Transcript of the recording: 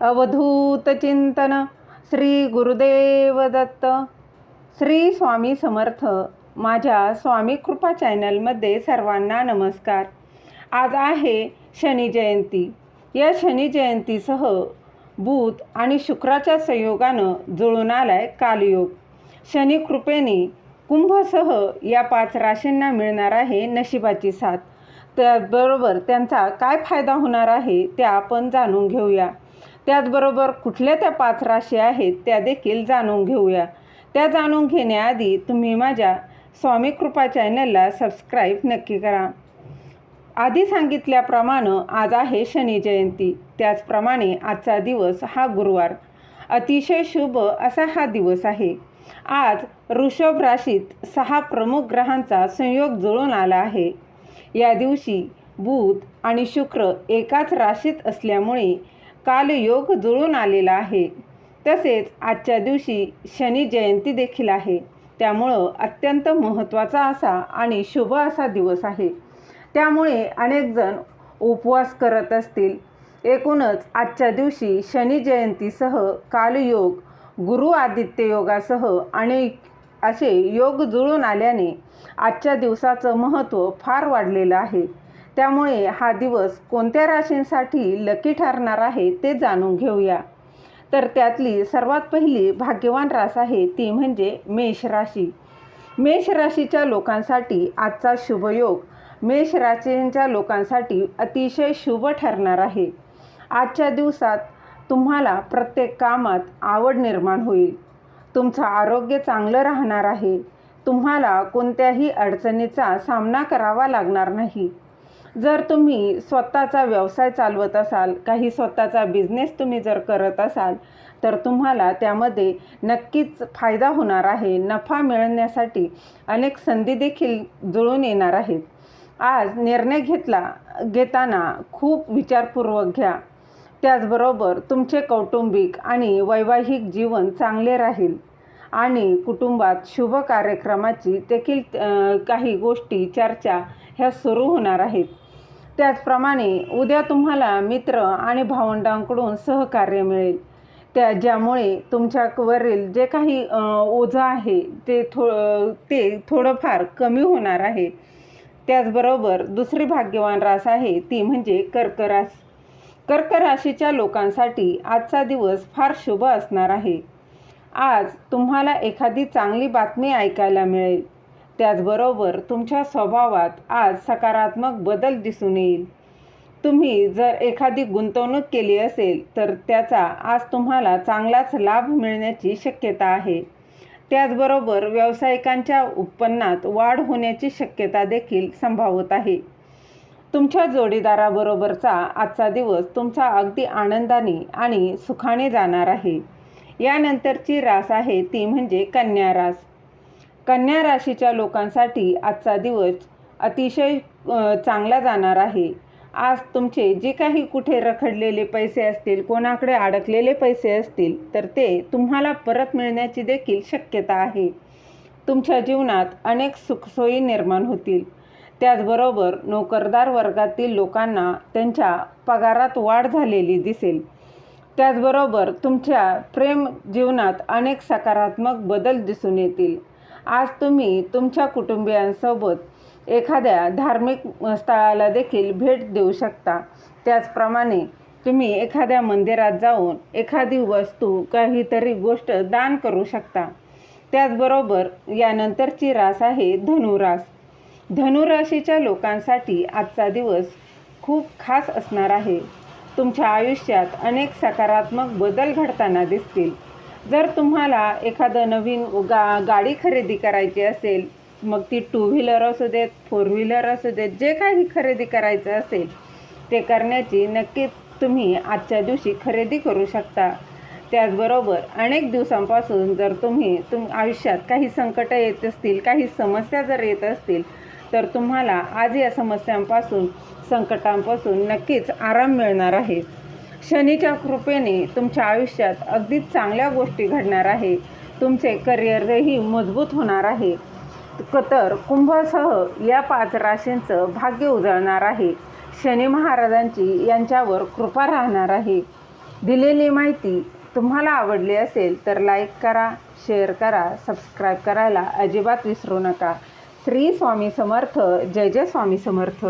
अवधूत चिंतन श्री गुरुदेव दत्त श्री स्वामी समर्थ माझ्या स्वामी कृपा चॅनलमध्ये सर्वांना नमस्कार. आज आहे शनी जयंती. या शनी जयंतीसह बुध आणि शुक्राच्या संयोगानं जुळून आलाय कालयोग. शनी कृपेने कुंभसह या पाच राशींना मिळणार आहे नशिबाची साथ. त्याचबरोबर त्यांचा काय फायदा होणार आहे त्या आपण जाणून घेऊया. त्याचबरोबर कुठल्या त्या पाच राशी आहेत त्या देखील जाणून घेऊया. त्या जाणून घेण्याआधी तुम्ही माझ्या स्वामी कृपा चॅनलला सबस्क्राईब नक्की करा. आधी सांगितल्याप्रमाणे आज आहे शनी जयंती. त्याचप्रमाणे आजचा दिवस हा गुरुवार. अतिशय शुभ असा हा दिवस आहे. आज ऋषभ राशीत सहा प्रमुख ग्रहांचा संयोग जुळून आला आहे. या दिवशी बुध आणि शुक्र एकाच राशीत असल्यामुळे कालयोग जुळून आलेला आहे. तसेच आजच्या दिवशी शनी जयंती देखील आहे. त्यामुळं अत्यंत महत्त्वाचा असा आणि शुभ असा दिवस आहे. त्यामुळे अनेकजण उपवास करत असतील. एकूणच आजच्या दिवशी शनी जयंतीसह कालयोग गुरु आदित्य योगासह अनेक असे योग जुळून आल्याने आजच्या दिवसाचं महत्त्व फार वाढलेलं आहे. त्यामुळे हा दिवस कोणत्या राशींसाठी लकी ठरणार आहे ते जाणून घेऊया. तर त्यातली सर्वात पहिली भाग्यवान रास आहे ती म्हणजे मेष राशी. मेष राशीच्या लोकांसाठी आजचा शुभयोग मेष राशींच्या लोकांसाठी अतिशय शुभ ठरणार आहे. आजच्या दिवसात तुम्हाला प्रत्येक कामात आवड निर्माण होईल. तुमचं आरोग्य चांगलं राहणार आहे. तुम्हाला कोणत्याही अडचणीचा सामना करावा लागणार नाही. जर तुम्ही स्वतःचा व्यवसाय चालवत असाल काही स्वतःचा बिझनेस तुम्ही जर करत असाल तर तुम्हाला त्यामध्ये नक्कीच फायदा होणार आहे नफा मिळवण्यासाठी अनेक संधी देखील जुळून येणार आहेत. आज निर्णय घेतला घेताना खूप विचारपूर्वक घ्या. त्याचबरोबर तुमचे कौटुंबिक आणि वैवाहिक जीवन चांगले राहील आणि कुटुंबात शुभ कार्यक्रमाची देखील काही गोष्टी चर्चा ह्या सुरू होणार आहेत. त्याचप्रमाणे उद्या तुम्हाला मित्र आणि भावंडांकडून सहकार्य मिळेल. त्या ज्यामुळे तुमच्यावरील जे काही ओझं आहे ते थो ते थोडंफार कमी होणार आहे. त्याचबरोबर दुसरी भाग्यवान रास आहे ती म्हणजे कर्क रास कर्क राशीच्या लोकांसाठी आजचा दिवस फार शुभ असणार आहे. आज तुम्हाला एखादी चांगली बातमी ऐकायला मिळेल. त्याचबरोबर तुमच्या स्वभावात आज सकारात्मक बदल दिसून येईल. तुम्ही जर एखादी गुंतवणूक केली असेल तर त्याचा आज तुम्हाला चांगलाच लाभ मिळण्याची शक्यता आहे. त्याचबरोबर व्यावसायिकांच्या उत्पन्नात वाढ होण्याची शक्यता देखील संभावत आहे. तुमच्या जोडीदाराबरोबरचा आजचा दिवस तुमचा अगदी आनंदाने आणि सुखाने जाणार आहे. यानंतरची रास आहे ती म्हणजे कन्या रास. कन्या राशीच्या लोकांसाठी आजचा दिवस अतिशय चांगला जाणार आहे. आज तुमचे जे काही कुठे रखडलेले पैसे असतील कोणाकडे अडकलेले पैसे असतील तर ते तुम्हाला परत मिळण्याची देखील शक्यता आहे. तुमच्या जीवनात अनेक सुखसोयी निर्माण होतील. त्याचबरोबर नोकरदार वर्गातील लोकांना त्यांच्या पगारात वाढ झालेली दिसेल. त्याचबरोबर तुमच्या प्रेम जीवनात अनेक सकारात्मक बदल दिसून येतील. आज तुम्ही तुमच्या कुटुंबियांसोबत एखाद्या धार्मिक स्थळाला देखील भेट देऊ शकता. त्याचप्रमाणे तुम्ही एखाद्या मंदिरात जाऊन एखादी वस्तू काहीतरी गोष्ट दान करू शकता. त्याचबरोबर यानंतरची रास आहे धनुरास. धनुराशीच्या लोकांसाठी आजचा दिवस खूप खास असणार आहे. तुमच्या आयुष्यात अनेक सकारात्मक बदल घडताना दिसतील. जर तुम्हाला एखादं नवीन गा गाडी खरेदी करायची असेल मग ती टू व्हीलर असू देत फोर व्हीलर असू देत जे काही खरेदी करायचं असेल ते करण्याची नक्की तुम्ही आजच्या दिवशी खरेदी करू शकता. त्याचबरोबर अनेक दिवसांपासून जर तुम्ही तुम आयुष्यात काही संकटं येत असतील काही समस्या जर येत असतील तर तुम्हाला आज या समस्यांपासून संकटांपासून नक्कीच आराम मिळणार आहे. शनीच्या कृपेने तुमच्या आयुष्यात अगदी चांगल्या गोष्टी घडणार आहे. तुमचे करिअरही मजबूत होणार आहे. तर कुंभसह या पाच राशींचं भाग्य उजळणार आहे. शनी महाराजांची यांच्यावर कृपा राहणार आहे. दिलेली माहिती तुम्हाला आवडली असेल तर लाईक करा शेअर करा सबस्क्राईब करायला अजिबात विसरू नका. श्री स्वामी समर्थ जय जय स्वामी समर्थ.